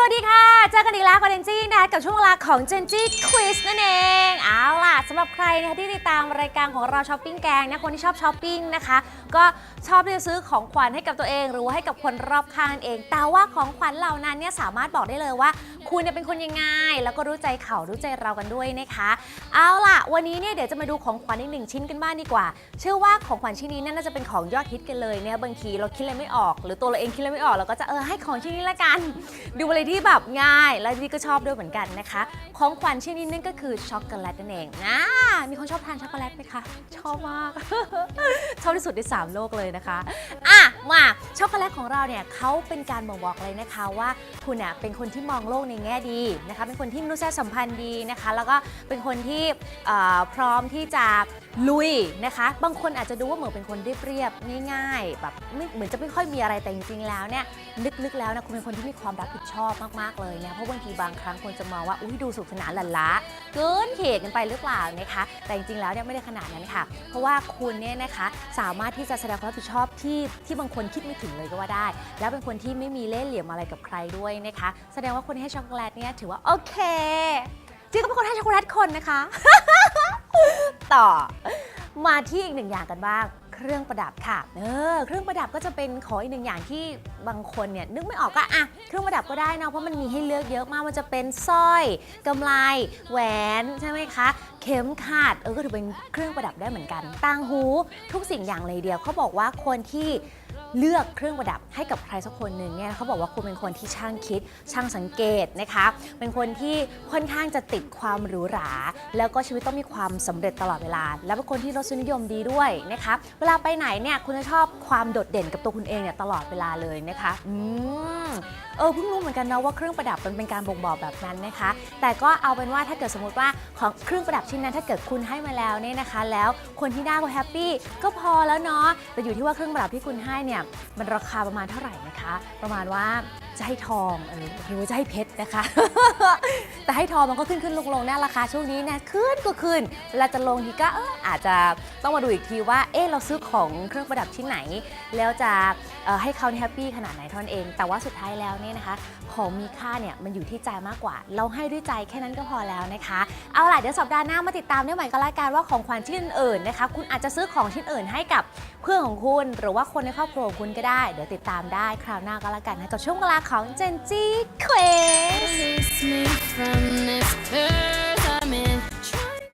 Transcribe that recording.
สวัสดีค่ะ เจอกันอีกแล้วกับเจนจี้นะคะกับช่วงเวลาของเจนจี้ควิสนั่นเอง เอาล่ะสำหรับใครนะคะที่ติดตามรายการของเราช้อปปิ้งแกงนะคนที่ชอบช้อปปิ้งนะคะ ก็ชอบที่จะซื้อของขวัญให้กับตัวเอง หรือว่าให้กับคนรอบข้างนั่นเอง แต่ว่าของขวัญเหล่านั้นเนี่ยสามารถบอกได้เลยว่า คุณเนี่ยเป็นคนยังไง แล้วก็รู้ใจเขารู้ใจเรากันด้วยนะคะ เอาล่ะ วันนี้เนี่ยเดี๋ยวจะมาดูของขวัญอีกหนึ่งชิ้นกันบ้างดีกว่า เชื่อว่าของขวัญชิ้นนี้เนี่ยน่าจะเป็นของยอดฮิตกันเลยเนี่ยบางทีเราคิดอะไรไม่ออก หรือตัวเราเองคิดอะไรไม่ออกเราก็จะเออให้ของชิ้นนี้ละกัน ดูอะไรที่แบบง่ายและนี่ก็ชอบด้วยเหมือนกันนะคะ ของขวัญชิ้นนี้นั่นก็คือช็อกโกแลตนั่นเองนะมีคนชอบทานช็อกโกแลตไหมคะชอบมาก ชอบที่สุดในสามโลกเลยนะคะอะมาช็อกโกแลตของเราเนี่ยเขาเป็นการบ่งบอกเลยนะคะว่าคุณเน่ะเป็นคนที่มองโลกในแง่ดีนะคะเป็นคนที่มนุษยสัมพันธ์ดีนะคะ แล้วก็เป็นคนที่พร้อมที่จะลุยนะคะ บางคนอาจจะดูว่าเหมือนเป็นคนเรียบๆง่ายๆแบบไม่เหมือนจะไม่ค่อยมีอะไรแต่จริงๆแล้วเนี่ยลึกๆแล้วนะคุณเป็นคนที่มีความรับผิดชอบมากๆเลยนะเพราะบางทีบางครั้งคนจะมองว่าอุ้ยดูสุขสนานหลันล้าเกินเหตุกันไปหรือเปล่านะคะ แต่จริงๆแล้วเนี่ยไม่ได้ขนาดนั้นค่ะ เพราะว่าคุณเนี่ยนะคะสามารถที่จะแสดงความรับผิดชอบที่ที่บางคนคิดไม่ถึงเลยก็ว่าได้ แล้วเป็นคนที่ไม่มีเล่ห์เหลี่ยมอะไรกับใครด้วยนะคะ แสดงว่าคนที่ให้ช็อกโกแลตเนี่ยถือว่าโอเคจริงก็เป็นคนให้ช็อกโกแลตคนนะคะ ต่อ มาที่อีกหนึ่งอย่างกันบ้าง เครื่องประดับค่ะ เออ เครื่องประดับก็จะเป็นของอีกหนึ่งอย่างที่บางคนเนี่ยนึกไม่ออกก็อะ เครื่องประดับก็ได้นะเพราะมันมีให้เลือกเยอะมากมันจะเป็นสร้อยกำไลแหวนใช่ไหมคะ เข็มขัดเออก็ถือเป็นเครื่องประดับได้เหมือนกันต่างหูทุกสิ่งอย่างเลยเดียวเขาบอกว่าคนที่ เลือกเครื่องประดับให้กับใครสักคนหนึ่งเนี่ยเขาบอกว่าคุณเป็นคนที่ช่างคิด ช่างสังเกตนะคะ เป็นคนที่ค่อนข้างจะติดความหรูหรา แล้วก็ชีวิตต้องมีความสำเร็จตลอดเวลา แล้วเป็นคนที่รสนิยมดีด้วยนะคะเวลาไปไหนเนี่ยคุณจะชอบความโดดเด่นกับตัวคุณเองเนี่ยตลอดเวลาเลยนะคะอืมเออเพิ่งรู้เหมือนกันนะว่าเครื่องประดับมันเป็นการบ่งบอกแบบนั้นนะคะ แต่ก็เอาเป็นว่าถ้าเกิดสมมติว่าของเครื่องประดับชิ้นนั้นถ้าเกิดคุณให้มาแล้วเนี่ยนะคะ แล้วคนที่ได้ก็แฮปปี้ก็พอแล้วเนาะแต่อยู่ที่ว่าเครื่องประดับที่คุณให้เนี่ยมันราคาประมาณเท่าไหร่นะคะ ประมาณว่า จะให้ทองเออหรือว่าจะให้เพชรนะคะ แต่ให้ทองมันก็ขึ้นขึ้นลงลงเนี่ยราคาช่วงนี้นี่ขึ้นก็ขึ้นเวลาจะลงทีก็เอออาจจะต้องมาดูอีกทีว่าเออเราซื้อของเครื่องประดับชิ้นไหน แล้วจะให้เขาแฮปปี้ขนาดไหนเท่านั้นเอง แต่ว่าสุดท้ายแล้วเนี่ยนะคะ ของมีค่าเนี่ยมันอยู่ที่ใจมากกว่า เราให้ด้วยใจแค่นั้นก็พอแล้วนะคะ เอาล่ะเดี๋ยวสัปดาห์หน้ามาติดตามได้ใหม่ก็แล้วกันว่าของขวัญชิ้นอื่นนะคะ คุณอาจจะซื้อของชิ้นอื่นให้กับเพื่อนของคุณ หรือว่าคนในครอบครัวของคุณก็ได้ เดี๋ยวติดตามได้คราวหน้าก็แล้วกันนะกับช่วงเวลาของ Gen Z Quiz Release me from this burden.